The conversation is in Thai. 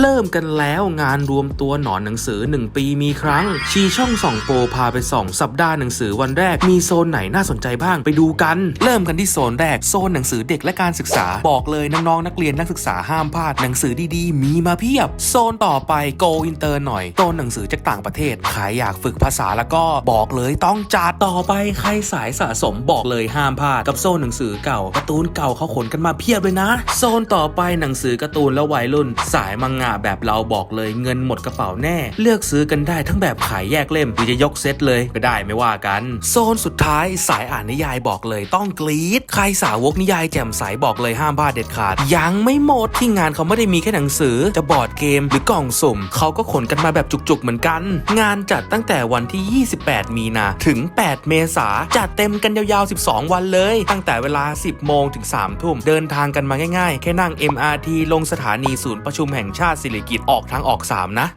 เริ่มกันแล้วงานรวมตัวหนอนหนังสือ 1 ปีมีครั้ง ชีช่องส่องโปรพาไปส่องสัปดาห์หนังสือวันแรกมีโซนไหนน่าสนใจบ้างไปดูกัน เริ่มกันที่โซนแรกโซนหนังสือเด็กและการศึกษา บอกเลยน้องๆนักเรียนนักศึกษาห้ามพลาดหนังสือดีๆ มีมาเพียบ โซนต่อไป Go Inter หน่อยโซนหนังสือจากต่างประเทศใครอยากฝึกภาษาแล้วก็บอกเลยต้องจัดต่อไปใครสายสะสมบอกเลยห้ามพลาดกับโซนหนังสือเก่าการ์ตูนเก่าเขาขนกันมาเพียบเลยนะ โซนต่อไปหนังสือการ์ตูนและวัยรุ่นสายมังงะงะแบบเราบอกเลยเงินหมดกระเป๋าแน่ เลือกซื้อกันได้ทั้งแบบขายแยกเล่มหรือจะยกเซตเลยก็ได้ไม่ว่ากัน โซนสุดท้ายสายอ่านนิยายบอกเลยต้องกรี๊ดใครสาวกนิยายแจ่มใสบอกเลยห้ามพลาดเด็ดขาด ยังไม่หมดที่งานเขาไม่ได้มีแค่หนังสือ จะบอร์ดเกมหรือกล่องสุ่มเขาก็ขนกันมาแบบจุกๆเหมือนกัน งานจัดตั้งแต่วันที่ 28 มีนาถึง 8 เมษาจัดเต็มกันยาวๆ 12 วันเลย ตั้งแต่เวลา 10 โมงถึง 3 ทุ่ม เดินทางกันมาง่ายๆ แค่นั่ง MRT ลงสถานีศูนย์ประชุมแห่งชาติสิริกิตออกทางออก 3 นะ